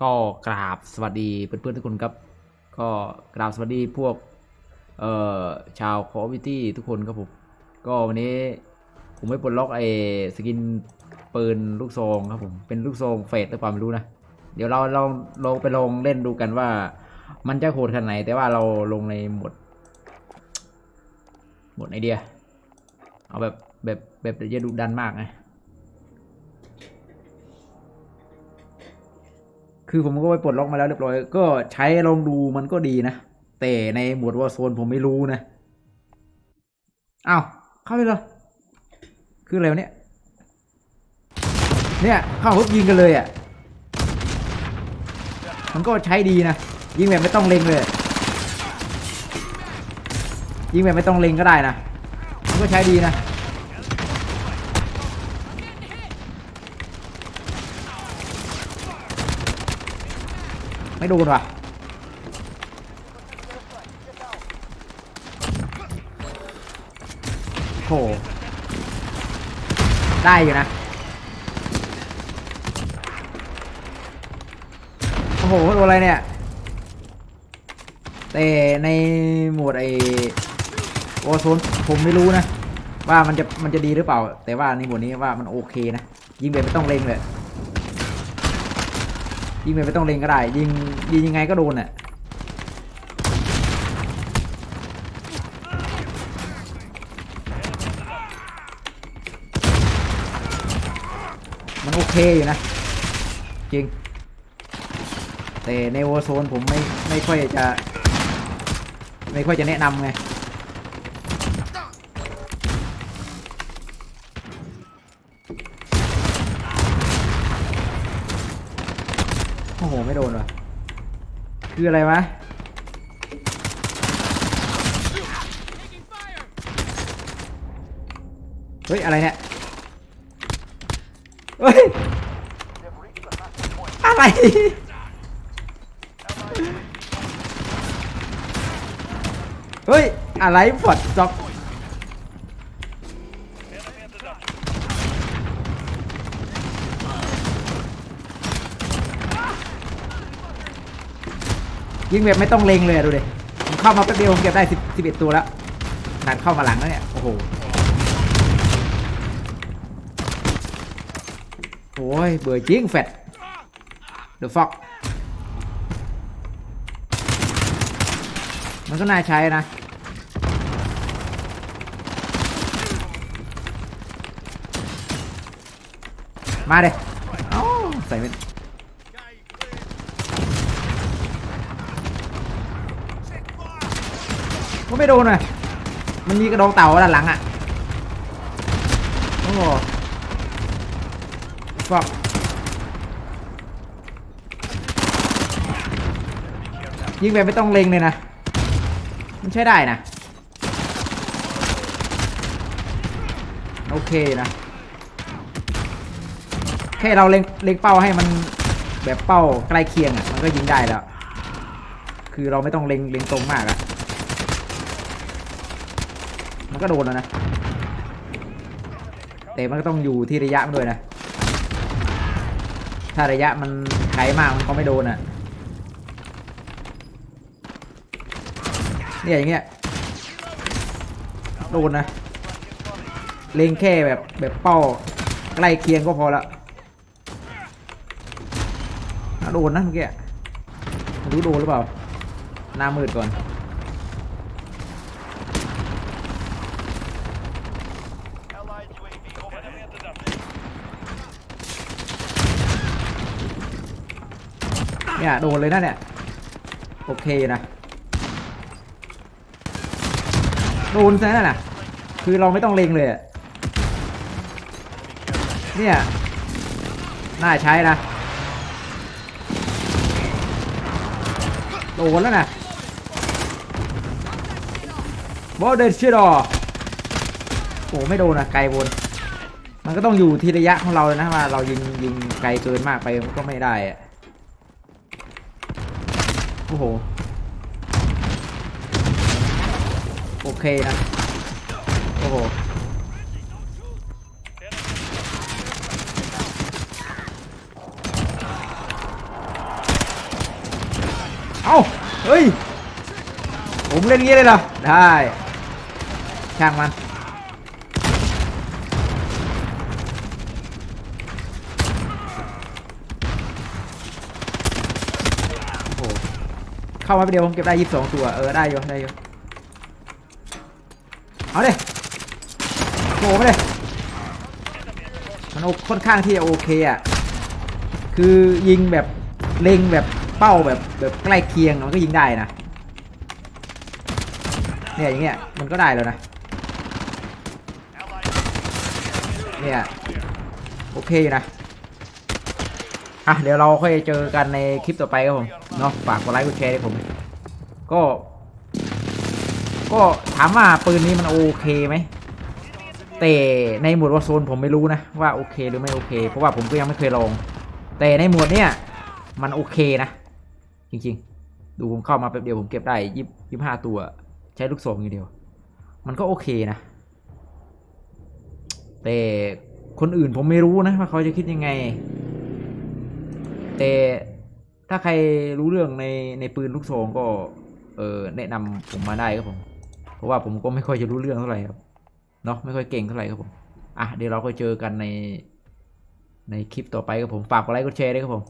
ก็กราบสวัสดีเพื่อนๆทุกคนครับ ก็กราบสวัสดีพวกเอ่อชาวคอมมิตี้ทุกคนครับผมก็วันนี้ผมไม่ปลดล็อกไอ้สกินปืนลูกซองครับผมเป็นลูกซองเฟสหรือเปล่าไม่รู้นะ เดี๋ยวเราลองลองไปลองเล่นดูกันว่า มันจะโหดขนาดไหน แต่ว่าเราลงในหมด หมดไอเดีย เอาแบบแบบแบบอย่าดุดันมากนะ คือผมก็ไปปลดล็อกมาแล้วเรียบร้อย ก็ใช้ลองดูมันก็ดีนะ แต่ในหมวดวอร์โซนผมไม่รู้นะอ้าวเข้าไปเลยคืออะไรวะเนี่ย เนี่ยเข้าปุ๊บยิงกันเลยอะ มันก็ใช้ดีนะ ยิงแบบไม่ต้องเล็งเลย ยิงแบบไม่ต้องเล็งก็ได้นะ มันก็ใช้ดีนะ ไม่โดนว่ะโหได้อยู่นะ โอ้โหโดนอะไรเนี่ย แต่ในหมวดไอ้วอโซนผมไม่รู้นะ ว่ามันจะมันจะดีหรือเปล่า แต่ว่าในหมวดนี้ว่ามันโอเคนะ ยิงแบบไม่ต้องเล็งเลย ยิงแบบไม่ต้องเล็งก็ได้ ยิงยิงยังไงก็โดนอะมันโอเคอยู่นะ จริง แต่ในวอร์โซนผมไม่ไม่ค่อยจะ ไม่ค่อยจะแนะนำไง อ้โห ไม่โดนว่ะ คืออะไรวะเฮ้ย อะไรเนี่ย เฮ้ย อะไร เฮ้ย อะไรฟอดจ็อก ยิงแบบไม่ต้องเลงเลยดูดิผมเข้ามาแป๊บเดียวผมเก็บได้สิบสิบเอ็ดตัวแล้วนาดเข้ามาหลังแล้วเนี่ยโอ้โหโอ้ยเบื่อจริงแฟดเดอะฟ็อกมันก็น่าใช้นะมาเด้เอ้าใส่เป็น ไม่โดนอะมันมีกระดองเต่าด้านหลังอะ โอ้โหฟอกยิงแบบไม่ต้องเล็งเลยนะ มันใช้ได้นะ โอเคนะ แค่เราเล็งเล็งเป้าให้มันแบบเป้าใกล้เคียงอะ มันก็ยิงได้แล้ว คือเราไม่ต้องเล็งเล็งตรงมากอะ มันก็โดนแล้วนะ แต่มันก็ต้องอยู่ที่ระยะมันด้วยนะ ถ้าระยะมันไกลมากมันก็ไม่โดนอะ เนี่ยอย่างเงี้ย โดนนะ เล็งแค่แบบแบบเป้าใกล้เคียงก็พอละโดนนะเมื่อกี้รู้โดนหรือเปล่า หน้ามืดก่อน เนี่ย โดนเลยนะเนี่ย โอเคนะ โดนซะนั่นน่ะ คือเราไม่ต้องเล็งเลยเนี่ย น่าใช้นะ โดนแล้วนะบอลเดนชิดอโอ้ไม่โดนอะไกลบนมันก็ต้องอยู่ที่ระยะของเราเลยนะว่าเรายิงยิงไกลเกินมากไปก็ไม่ได้อะ โอ้โห โอเคนะ โอ้โห เอ้า เฮ้ย ผมเล่นงี้เลยเหรอ ได้ ช่างมัน โอ้โห เข้ามาไปเดียวผมเก็บได้ยี่สิบสองตัวเออได้อยู่ได้อยู่เอาเลยโผล่มาเลยมันโอค่อนข้างที่จะโอเคอะคือยิงแบบเล็งแบบเป้าแบบแบบใกล้เคียงมันก็ยิงได้นะเนี่ยอย่างเงี้ยมันก็ได้แล้วนะเนี่ยโอเคอยู่นะ อะเดี๋ยวเราค่อยเจอกันในคลิปต่อไปครับผมเนาะฝากกดไลค์กดแชร์ให้ผม ก็ ก็ถามว่าปืนนี้มันโอเคไหมแต่ในหมวดวอร์โซนผมไม่รู้นะว่าโอเคหรือไม่โอเค เพราะว่าผมก็ยังไม่เคยลอง แต่ในหมวดเนี้ยมันโอเคนะ จริงๆ ดูผมเข้ามาแป๊บเดียวผมเก็บได้ยี่สิบห้าตัว ใช้ลูกโซองอย่างเดียว มันก็โอเคนะ แต่คนอื่นผมไม่รู้นะว่าเขาจะคิดยังไง แต่ถ้าใครรู้เรื่องในในปืนลูกซองก็ เออแนะนำผมมาได้ครับผม เพราะว่าผมก็ไม่ค่อยจะรู้เรื่องเท่าไหร่ครับเนาะไม่ค่อยเก่งเท่าไหร่ครับผมอะเดี๋ยวเราก็เจอกันในในคลิปต่อไปครับผมฝากกดไลค์กดแชร์ด้วยครับผม